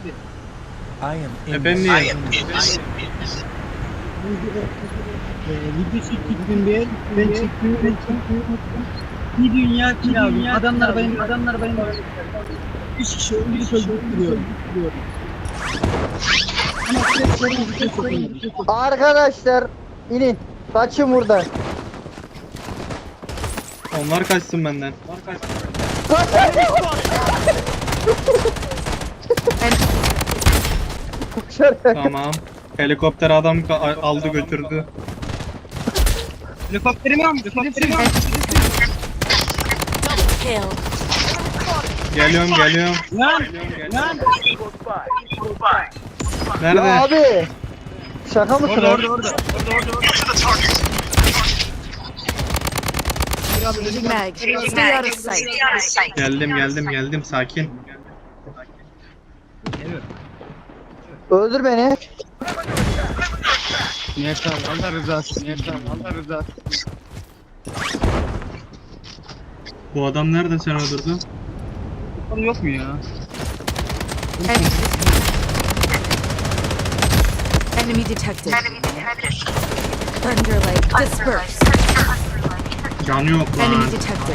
I am in Efendim. Ee, video çektim bir, ben çektim, ben çektim. Bir dünya kil aldım. Adamlar benim, adamlar benim. Üç kişi seslerim video çekemiyorum. Arkadaşlar inin. Kaçın buradan. Onlar kaçsın benden. Tamam. Helikopter adam ka- aldı götürdü. Helikopterimi aldım, helikopterimi aldım. Kill. Geliyorum geliyorum. Lan, lan. Nerede? Ya abi. Şaka mısın? Orada, o? orada, orada. Changing mag. Stay out of sight. Geldim geldim geldim sakin. Öldür beni. Al, Allah rızası, al, Allah rızası. Bu adam nerede sen öldürdün? Konu yok mu ya? Enemy detected. Underlay. Disperse. Canı yok Enemy lan. detected.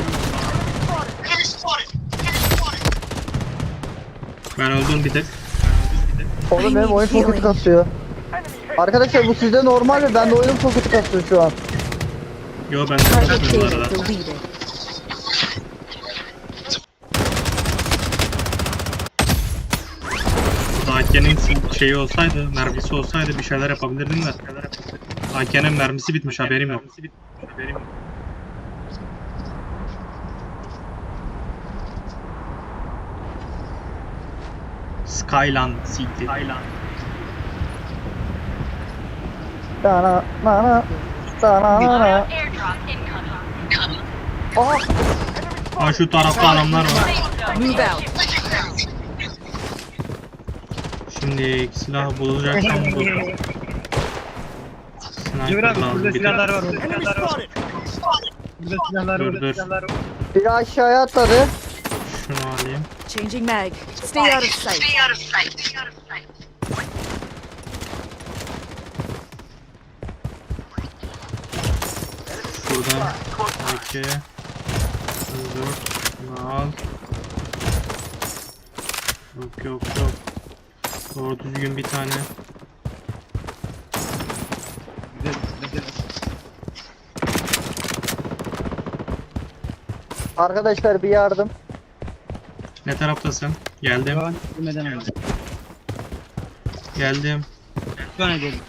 Ben öldüm bir tek. Oğlum benim oyun çok kötü kasıyor. Arkadaşlar bu sizde normal mi? Bende oyunum çok kötü kasıyor şu an. Yo ben de data arada. AK'nin şeyi olsaydı, mermisi olsaydı bir şeyler yapabilirdim de. AK'nin mermisi bitmiş haberim yok. Skyland City. Sana, na, sana, na. Aha, Aa şu tarafta adamlar var. Move out. Şimdi silah bulacaksam bu. Cemil abi, Sniper lazım burada bir silahlar var, burada silahlar var. Burada silahlar var, Dur, burada dur. silahlar var. biri aşağıya atladı. Şunu alayım. Changing mag. Stay out of sight. Şuradan AK. Dur. Bunu al. Yok yok yok. Doğru düzgün bir tane. Arkadaşlar bir yardım. Ne taraftasın? Geldim. Şu an bilmeden önce. Geldim. An edelim.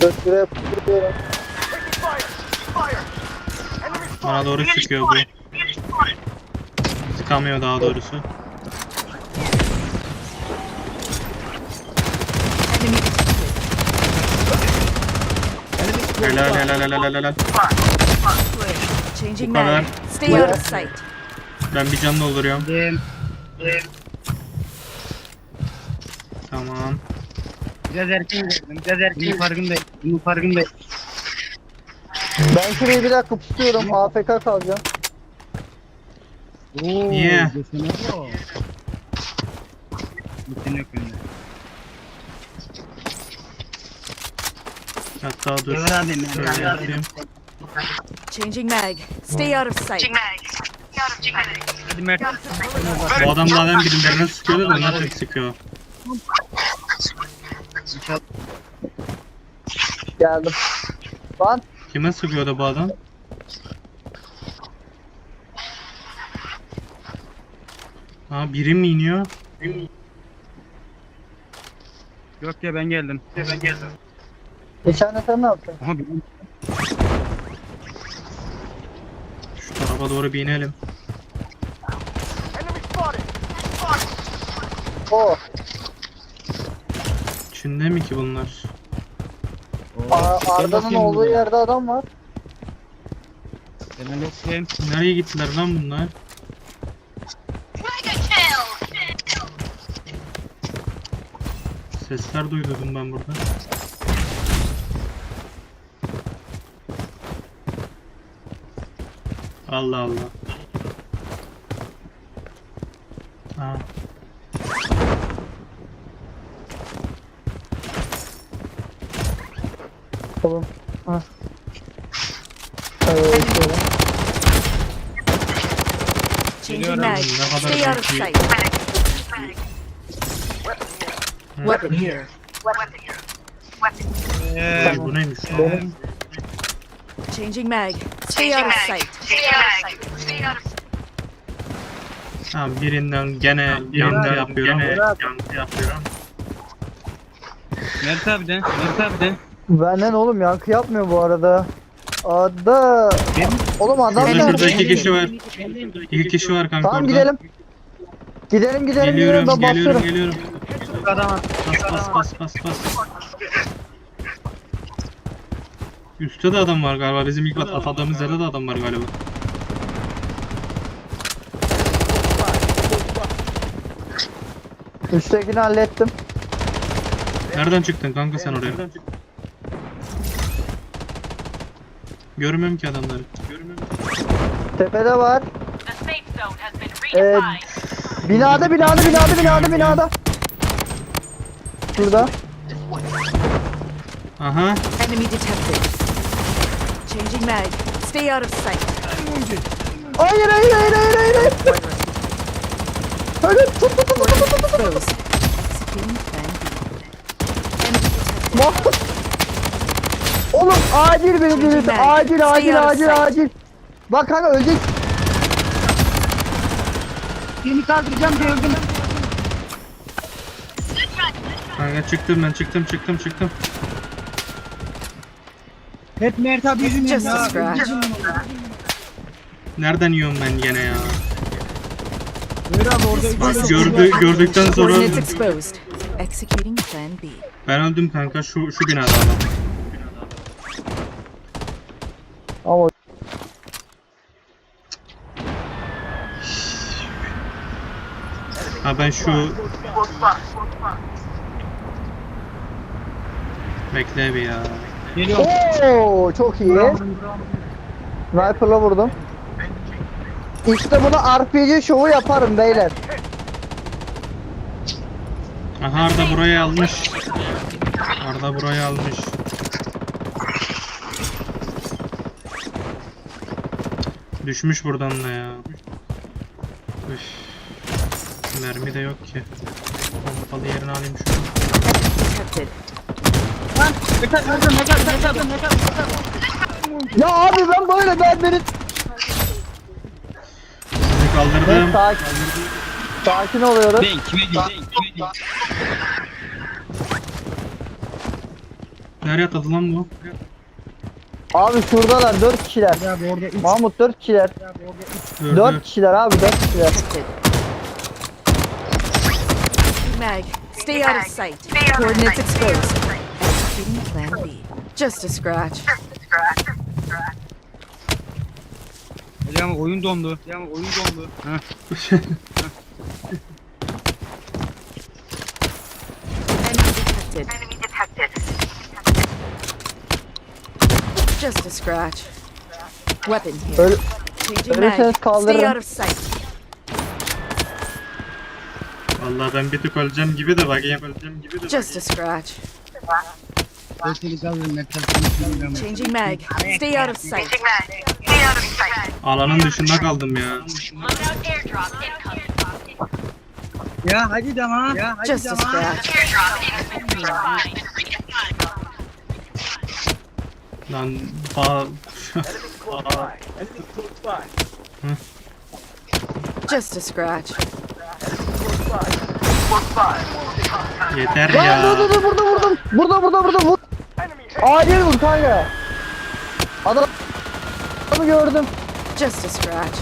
Dört liraya tutuyorum. Bana doğru sıkıyor bu. Sıkamıyor daha doğrusu. Helal helal helal helal helal. Changing Bu kadar. Stay out of sight. Ben bir can dolduruyorum. Geldim. Tamam. Biraz erken geldim, biraz erken. Farkındayım, bunun farkındayım. Ben şurayı bir dakika tutuyorum. AFK kalacağım. Oo, Niye? desene bu. Bütün yok bende. Hatta dur. Ömer abi, Şöyle abi. Changing mag. Stay out of sight. Hadi Mert. Bu adam zaten birilerine sıkıyordu da onlar tek sıkıyor. Geldim. Lan Kime sıkıyordu bu adam? Ha biri mi iniyor? Yok ya ben geldim. Ben geldim. geçen de sen ne yaptın? Aha tarafa doğru bir inelim. O. İçinde mi ki bunlar? Ar- Arda'nın olduğu yerde adam var. Nereye gittiler lan bunlar? Sesler duydum ben burada. Allah Allah. Ha. Oğlum. Ha. Ee, şöyle. Changing mag. Ne kadar Stay out of çok iyi. sight. Weapon here. Weapon here. Eee, bu neymiş? lan? Benim Changing mag. Stay out of sight. Tamam birinden gene yankı yapıyorum. Gene yankı yapıyorum. Mert abi de. Mert abi de. benden oğlum yankı yapmıyor bu arada. Ada. Oğlum adam nerede? şurada iki kişi var. İki kişi var kanka Tamam orada. gidelim. Gidelim gidelim Geliyorum, gidelim geliyorum, geliyorum. Adam at. Bas bas bas bas bas. Üstte de adam var galiba. Bizim ilk atladığımız yerde de adam var galiba. Üsttekini hallettim. Nereden çıktın kanka sen oraya? Görmüyorum ki adamları. Görmüyorum. Tepede var. Ee, binada binada binada binada binada. Şurada. Aha. Enemy detected. Changing mag. Stay out of sight. Hayır hayır hayır hayır hayır. hayır. Hayır tut tut tut tut tut tut. Oğlum acil beni diriltin. Acil acil acil acil. Bak kanka ölecek. Seni kaldıracağım diye öldüm. Kanka çıktım ben çıktım çıktım çıktım. Hep Mert abi yüzünden Just a ya. scratch. Nereden yiyorum ben gene ya? Mert abi orada This Gördü, gördükten sonra Coordinates exposed. Executing plan B. ben öldüm kanka şu şu binada. Ama Ha ben şu Bekle bir ya. Geliyor. Oo çok iyi. Sniper'la vurdum. İşte bunu RPG şovu yaparım beyler. Aha Arda burayı almış. Arda burayı almış. Düşmüş buradan da ya. Üf. Mermi de yok ki. Pompalı yerini alayım şunu. Lan. Abi öldüm. Ya abi ben böyle ben beni... Sizi kaldırdım. Sakin. Sakin oluyoruz. Değil kime değil. Kime değil. Nereye atladı lan bu? Abi şuradalar 4 kişiler. Abi orada üç. Mahmut 4 kişiler. Gördü. 4 kişiler abi 4 kişiler. Mag. Stay out of sight. Coordinates exposed. Executing plan B. Just a scratch. Hocam oyun dondu. Hocam oyun dondu. Heh. Enemy detected. Just a scratch. Weapon here. Öl Changing ölürseniz. Stay kaldırırım. out of sight. Vallahi ben bir tık öleceğim gibi de bakayım öleceğim gibi de Just a scratch. Ben seni kaldırırım Mert abi. seni kaldırırım. Changing mag. Stay out of sight. Alanın dışında kaldım ya. Ya hadi tamam. Ya hadi Just scratch. Lan ba Just a scratch. yeter Lan dur dur ya. dur burada vurdum. Burada burada burada vur. Acil vur kanka. Adam Adamı gördüm. Just a scratch.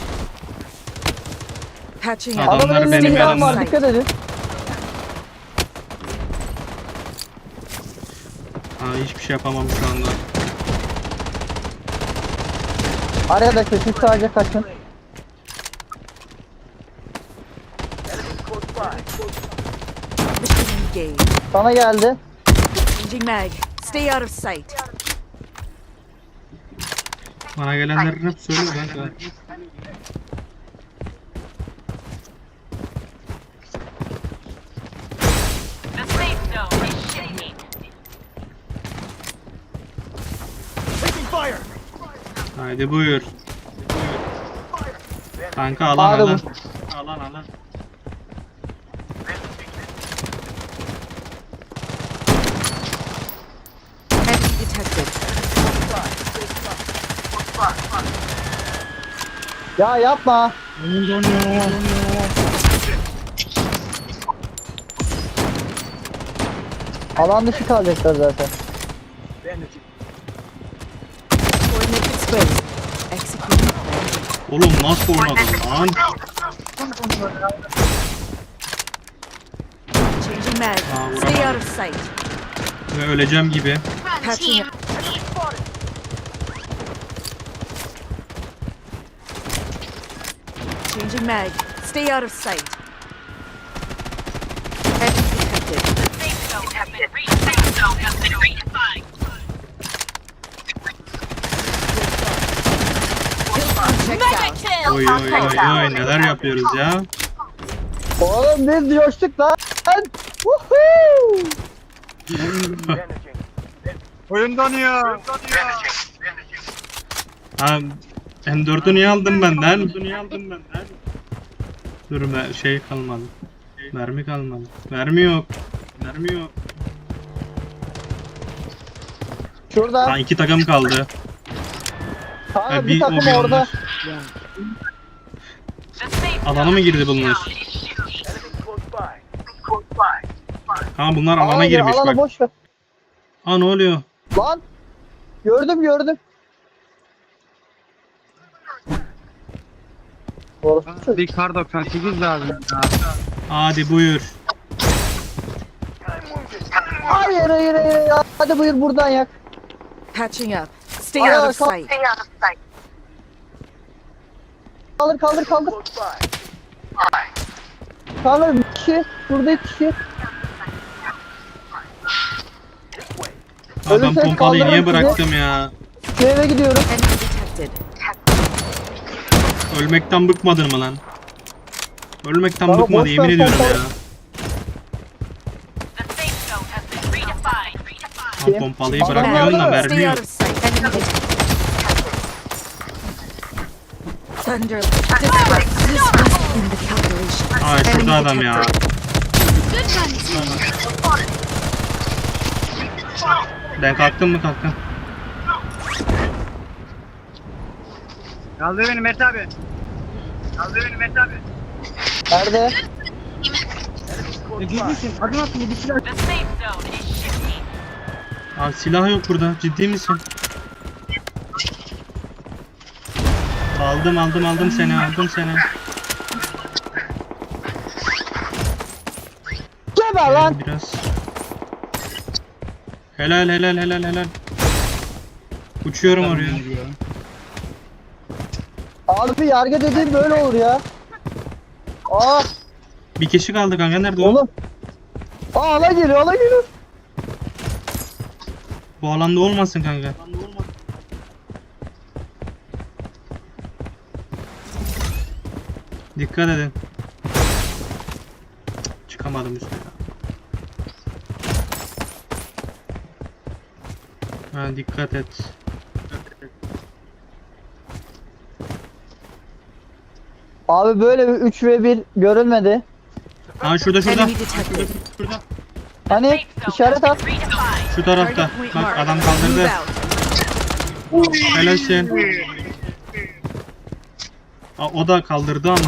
Patching Adamlar up. Adamın elinde benim silah var yanımda. dikkat edin. Ha, hiçbir şey yapamam şu anda. Arkadaşlar siz sadece kaçın. Sana geldi. Changing mag. Stay out of sight. Bana gelenleri hep söyle kanka. Haydi buyur. Kanka alan Hadi alan. Alan alan. Enemy detected. Ya yapma. Oyun donuyor. Alan dışı kalacaklar zaten. Executing plan B. Oğlum nasıl oynadın lan? Changing mag. Stay out of sight. Ve öleceğim gibi. Patching up. Changing mag. Stay out of sight. Enemy detected. The safe zone has been reached. Safe zone has been redefined. Checked out. Oy oy oy oy neler yapıyoruz ya. Oğlum biz coştuk lan. Woohoo! Oyun donuyor. Ha, M4'ü niye aldın benden? Dur ben şey kalmadı. Mermi kalmadı. Mermi yok. Mermi yok. Şurada. Ha iki takım kaldı. Kanka Ha, bir bir o takım bir orada. onlar. Alana mı girdi bunlar? Ha bunlar alana Alana gir, girmiş alana bak. boş ver. Ha ne oluyor? Lan. Gördüm gördüm. Orası Bir kar 98 lazım. ya. Hadi buyur. Hayır hayır hayır. Hadi buyur buradan yak. Patching up. Stay Aa, out of kal- sight. Kaldır kaldır kaldır. Kaldır bir kişi. Burada iki kişi. Ha ben Ölürse pompalıyı niye sizi. bıraktım ya? Şu eve gidiyorum. Enemy detected. Ölmekten bıkmadın mı lan? Ölmekten Baba, bıkmadı boş yemin ver, ediyorum ya. The safe zone has been redefined. Redefined. Lan pompalıyı Adam bırakmıyorsun da var. mermi Stay yok. out of sight. Enemy detected. Thunder. This was, this was in the calculation. Aa şurada adam ya. Ben kalktım mı kalktım. Kaldır beni Mert abi. Kaldır beni Mert abi. Nerede? E girmişsin. Adım atın bir silah. Aa silah yok burada ciddi misin? Aldım aldım aldım seni aldım seni. Geber lan. Biraz. Helal helal helal helal. Uçuyorum oraya. Abi yargı dediğim böyle olur ya. Aa Bir kişi kaldı kanka nerede o? oğlum. Aa ala geliyor ala geliyor. Bu alanda olmasın kanka. Dikkat edin. Çıkamadım üstüne. Ha dikkat et. Abi böyle bir 3 ve 1 görülmedi. Ha şurada şurada. Enemy detected. Şurada. Hani işaret at. Şu tarafta. Bak adam kaldırdı. Helalsin. Aa, o da kaldırdı ama.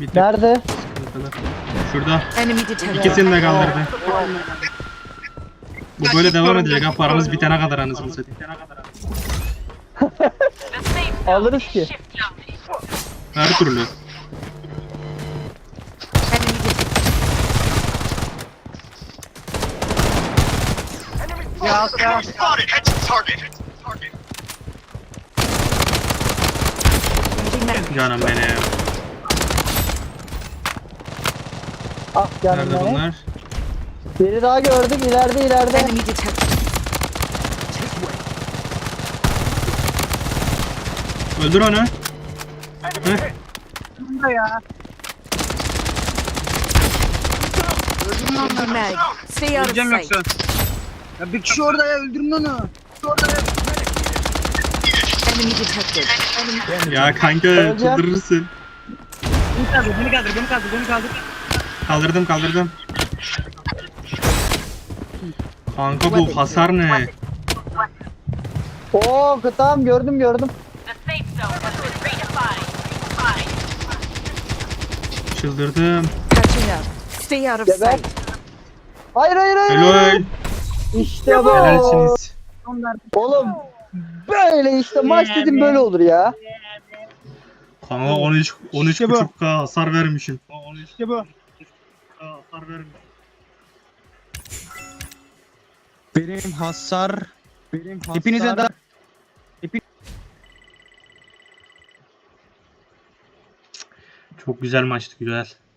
Bir Nerede? sıkıntılı. Şurada. Enemy detected. İkisini de kaldırdı. Bu böyle devam edecek ha paramız bitene kadar anasını satayım. Alırız ki. Her türlü. Enemy detected. Ya ya. Changing mag. Canım benim. Ah canım Nerede benim. bunlar? Biri daha gördük ileride ileride. Enemy detected. Öldür onu. Heh. Bunda ya. Changing mag. Stay out of Öleceğim sight. yoksa. Ya bir kişi orada ya öldürün onu. Orada ya. Enemy detected. Enemy Ya kanka çıldırırsın. Beni kaldır, beni kaldır, beni kaldır, beni kaldır. Kaldırdım kaldırdım. Kanka bu hasar ne? Oo tamam gördüm gördüm. Çıldırdım. catching up. Stay out of Geber. sight. Hayır hayır hayır. Helal. İşte bu. Helalsiniz. Onlar Oğlum böyle işte maç dedim böyle olur ya. Kanka 13 13 İşte bu. buçuk K hasar vermişim. işte bu. Hasar vermişim. Benim hasar. Benim hasar. Hepinize da Çok güzel maçtı güzel.